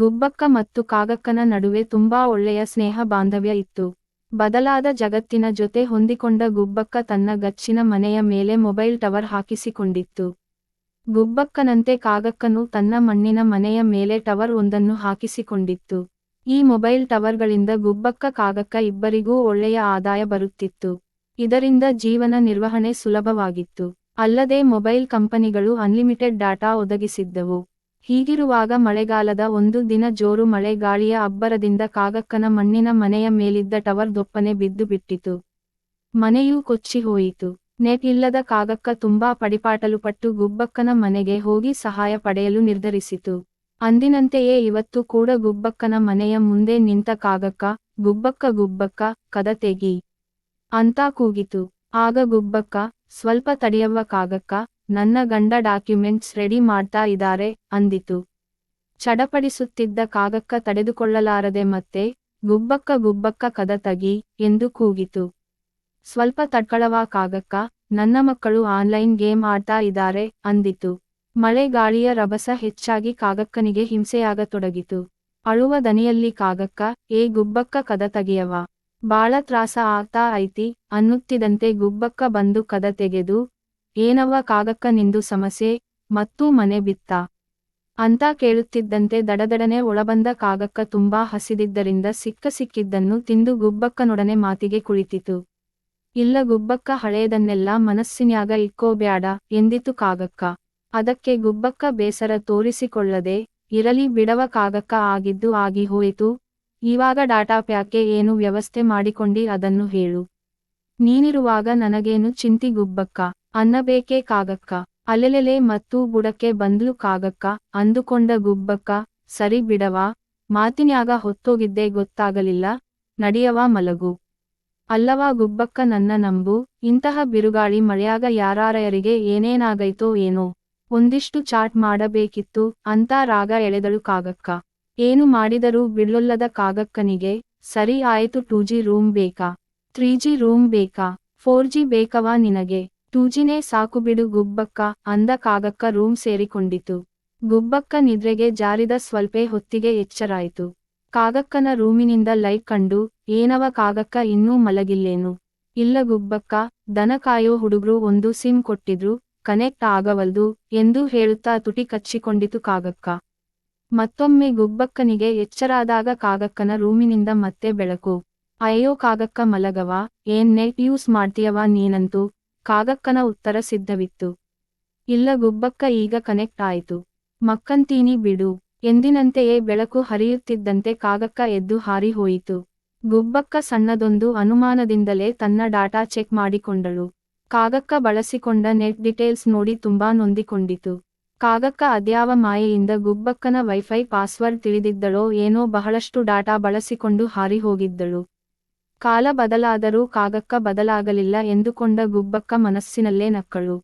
ಗುಬ್ಬಕ್ಕ ಮತ್ತು ಕಾಗಕ್ಕನ ನಡುವೆ ತುಂಬಾ ಒಳ್ಳೆಯ ಸ್ನೇಹ ಬಾಂಧವ್ಯ ಇತ್ತು. ಬದಲಾದ ಜಗತ್ತಿನ ಜೊತೆ ಹೊಂದಿಕೊಂಡ ಗುಬ್ಬಕ್ಕ ತನ್ನ ಗಚ್ಚಿನ ಮನೆಯ ಮೇಲೆ ಮೊಬೈಲ್ ಟವರ್ ಹಾಕಿಸಿಕೊಂಡಿತ್ತು. ಗುಬ್ಬಕ್ಕನಂತೆ ಕಾಗಕ್ಕನು ತನ್ನ ಮಣ್ಣಿನ ಮನೆಯ ಮೇಲೆ ಟವರ್ ಒಂದನ್ನು ಹಾಕಿಸಿಕೊಂಡಿತ್ತು. ಈ ಮೊಬೈಲ್ ಟವರ್ಗಳಿಂದ ಗುಬ್ಬಕ್ಕ ಕಾಗಕ್ಕ ಇಬ್ಬರಿಗೂ ಒಳ್ಳೆಯ ಆದಾಯ ಬರುತ್ತಿತ್ತು. ಇದರಿಂದ ಜೀವನ ನಿರ್ವಹಣೆ ಸುಲಭವಾಗಿತ್ತು. ಅಲ್ಲದೆ ಮೊಬೈಲ್ ಕಂಪನಿಗಳು ಅನ್ಲಿಮಿಟೆಡ್ ಡಾಟಾ ಒದಗಿಸಿದ್ದವು. ಹೀಗಿರುವಾಗ ಮಳೆಗಾಲದ ಒಂದು ದಿನ ಜೋರು ಮಳೆ ಗಾಳಿಯ ಅಬ್ಬರದಿಂದ ಕಾಗಕ್ಕನ ಮಣ್ಣಿನ ಮನೆಯ ಮೇಲಿದ್ದ ಟವರ್ ದೊಪ್ಪನೆ ಬಿದ್ದು ಬಿಟ್ಟಿತು. ಮನೆಯೂ ಕೊಚ್ಚಿ ಹೋಯಿತು. ನೆಟ್ ಇಲ್ಲದ ಕಾಗಕ್ಕ ತುಂಬಾ ಪಡಿಪಾಟಲು ಪಟ್ಟು ಗುಬ್ಬಕ್ಕನ ಮನೆಗೆ ಹೋಗಿ ಸಹಾಯ ಪಡೆಯಲು ನಿರ್ಧರಿಸಿತು. ಅಂದಿನಂತೆಯೇ ಇವತ್ತು ಕೂಡ ಗುಬ್ಬಕ್ಕನ ಮನೆಯ ಮುಂದೆ ನಿಂತ ಕಾಗಕ್ಕ, ಗುಬ್ಬಕ್ಕ ಗುಬ್ಬಕ್ಕ ಕದ ತೆಗಿ. ಅಂತ ಕೂಗಿತು. ಆಗ ಗುಬ್ಬಕ್ಕ, ಸ್ವಲ್ಪ ತಡಿಯವ್ವ ಕಾಗಕ್ಕ ನನ್ನ ಗಂಡ ಡಾಕ್ಯುಮೆಂಟ್ಸ್ ರೆಡಿ ಮಾಡ್ತಾ ಇದ್ದಾರೆ, ಅಂದಿತು. ಚಡಪಡಿಸುತ್ತಿದ್ದ ಕಾಗಕ್ಕ ತಡೆದುಕೊಳ್ಳಲಾರದೆ ಮತ್ತೆ, ಗುಬ್ಬಕ್ಕ ಗುಬ್ಬಕ್ಕ ಕದ ತಗಿ, ಎಂದು ಕೂಗಿತು. ಸ್ವಲ್ಪ ತಡ್ಕಳವಾ ಕಾಗಕ್ಕ, ನನ್ನ ಮಕ್ಕಳು ಆನ್ಲೈನ್ ಗೇಮ್ ಆಡ್ತಾ ಇದ್ದಾರೆ, ಅಂದಿತು. ಮಳೆ ಗಾಳಿಯ ರಭಸ ಹೆಚ್ಚಾಗಿ ಕಾಗಕ್ಕನಿಗೆ ಹಿಂಸೆಯಾಗತೊಡಗಿತು. ಅಳುವ ದನಿಯಲ್ಲಿ ಕಾಗಕ್ಕ, ಏ ಗುಬ್ಬಕ್ಕ ಕದ ತಗಿಯವ ಬಾಳ ತ್ರಾಸ ಆಗ್ತಾ ಐತಿ ಅನ್ನುತ್ತಿದಂತೆ ಗುಬ್ಬಕ್ಕ ಬಂದು ಕದ ತೆಗೆದು ಏನವ್ವ ಕಾಗಕ್ಕ ನಿಂದು ಸಮಸ್ಯೆ, ಮತ್ತೂ ಮನೆ ಬಿತ್ತ. ಅಂತ ಕೇಳುತ್ತಿದ್ದಂತೆ ದಡದಡನೆ ಒಳಬಂದ ಕಾಗಕ್ಕ ತುಂಬಾ ಹಸಿದಿದ್ದರಿಂದ ಸಿಕ್ಕ ಸಿಕ್ಕಿದ್ದನ್ನು ತಿಂದು ಗುಬ್ಬಕ್ಕನೊಡನೆ ಮಾತಿಗೆ ಕುಳಿತಿತು. ಇಲ್ಲ ಗುಬ್ಬಕ್ಕ ಹಳೆಯದನ್ನೆಲ್ಲ ಮನಸ್ಸಿನ್ಯಾಗ ಇಕ್ಕೋಬ್ಯಾಡ ಎಂದಿತು ಕಾಗಕ್ಕ. ಅದಕ್ಕೆ ಗುಬ್ಬಕ್ಕ ಬೇಸರ ತೋರಿಸಿಕೊಳ್ಳದೆ, ಇರಲಿ ಬಿಡವ ಕಾಗಕ್ಕ ಆಗಿದ್ದು ಆಗಿ ಹೋಯಿತು, ಇವಾಗ ಡಾಟಾ ಪ್ಯಾಕೆ ಏನು ವ್ಯವಸ್ಥೆ ಮಾಡಿಕೊಂಡಿ ಅದನ್ನು ಹೇಳು. ನೀನಿರುವಾಗ ನನಗೇನು ಚಿಂತಿ ಗುಬ್ಬಕ್ಕ. ಅನ್ನಬೇಕೇ ಕಾಗಕ್ಕ, ಅಲೆಲೆಲೆ ಮತ್ತು ಬುಡಕ್ಕೆ ಬಂದ್ಲು ಕಾಗಕ್ಕ, ಅಂದುಕೊಂಡ ಗುಬ್ಬಕ್ಕ, ಸರಿ ಬಿಡವಾ, ಮಾತಿನ್ಯಾಗ ಹೊತ್ತೋಗಿದ್ದೆ ಗೊತ್ತಾಗಲಿಲ್ಲ, ನಡಿಯವಾ ಮಲಗು. ಅಲ್ಲವಾ ಗುಬ್ಬಕ್ಕ ನನ್ನ ನಂಬು, ಇಂತಹ ಬಿರುಗಾಳಿ ಮಳೆಯಾಗ ಯಾರಾರಯರಿಗೆ ಏನೇನಾಗೈತೋ ಏನೋ. ಒಂದಿಷ್ಟು ಚಾಟ್ ಮಾಡಬೇಕಿತ್ತು, ಅಂತ ರಾಗ ಎಳೆದಳು ಕಾಗಕ್ಕ. ಏನು ಮಾಡಿದರೂ ಬಿಡ್ಲೊಲ್ಲದ ಕಾಗಕ್ಕನಿಗೆ, ಸರಿ ಆಯಿತು ಟೂ ಜಿ ರೂಮ್ ಬೇಕಾ, ತ್ರೀ ಜಿ ರೂಮ್ ಬೇಕಾ, ಫೋರ್ ಜಿ ಬೇಕವಾ ನಿನಗೆ. ಟೂ ಸಾಕುಬಿಡು ಸಾಕು ಬಿಡು ಗುಬ್ಬಕ್ಕ ಅಂದ ಕಾಗಕ್ಕ ರೂಮ್ ಸೇರಿಕೊಂಡಿತು. ಗುಬ್ಬಕ್ಕ ನಿದ್ರೆಗೆ ಜಾರಿದ ಸ್ವಲ್ಪೇ ಹೊತ್ತಿಗೆ ಎಚ್ಚರಾಯಿತು. ಕಾಗಕ್ಕನ ರೂಮಿನಿಂದ ಲೈಟ್ ಕಂಡು, ಏನವ ಕಾಗಕ್ಕ ಇನ್ನೂ ಮಲಗಿಲ್ಲೇನು? ಇಲ್ಲ ಗುಬ್ಬಕ್ಕ, ದನ ಕಾಯೋ ಹುಡುಗ್ರು ಒಂದು ಸಿಮ್ ಕೊಟ್ಟಿದ್ರು, ಕನೆಕ್ಟ್ ಆಗವಲ್ದು ಎಂದು ಹೇಳುತ್ತಾ ತುಟಿ ಕಚ್ಚಿಕೊಂಡಿತು ಕಾಗಕ್ಕ. ಮತ್ತೊಮ್ಮೆ ಗುಬ್ಬಕ್ಕನಿಗೆ ಎಚ್ಚರಾದಾಗ ಕಾಗಕ್ಕನ ರೂಮಿನಿಂದ ಮತ್ತೆ ಬೆಳಕು. ಅಯ್ಯೋ ಕಾಗಕ್ಕ ಮಲಗವ, ಏನ್ ನೆಟ್ ಯೂಸ್ ಮಾಡ್ತೀಯವ ನೀನಂತೂ? ಕಾಗಕ್ಕನ ಉತ್ತರ ಸಿದ್ಧವಿತ್ತು. ಇಲ್ಲ ಗುಬ್ಬಕ್ಕ ಈಗ ಕನೆಕ್ಟ್ ಆಯಿತು. ಮಕ್ಕಂತೀನಿ ಬಿಡು. ಎಂದಿನಂತೆಯೇ ಬೆಳಕು ಹರಿಯುತ್ತಿದ್ದಂತೆ ಕಾಗಕ್ಕ ಎದ್ದು ಹಾರಿ ಹೋಯಿತು. ಗುಬ್ಬಕ್ಕ ಸಣ್ಣದೊಂದು ಅನುಮಾನದಿಂದಲೇ ತನ್ನ ಡಾಟಾ ಚೆಕ್ ಮಾಡಿಕೊಂಡಳು. ಕಾಗಕ್ಕ ಬಳಸಿಕೊಂಡ ನೆಟ್ ಡಿಟೇಲ್ಸ್ ನೋಡಿ ತುಂಬಾ ನೊಂದಿಕೊಂಡಿತು. ಕಾಗಕ್ಕ ಅದ್ಯಾವ ಮಾಯೆಯಿಂದ ಗುಬ್ಬಕ್ಕನ ವೈಫೈ ಪಾಸ್ವರ್ಡ್ ತಿಳಿದಿದ್ದಳೋ ಏನೋ ಬಹಳಷ್ಟು ಡಾಟಾ ಬಳಸಿಕೊಂಡು ಹಾರಿ ಹೋಗಿದ್ದಳು. ಕಾಲ ಬದಲಾದರೂ ಕಾಗಕ್ಕ ಬದಲಾಗಲಿಲ್ಲ ಎಂದುಕೊಂಡ ಗುಬ್ಬಕ್ಕ ಮನಸ್ಸಿನಲ್ಲೇ ನಕ್ಕಳು.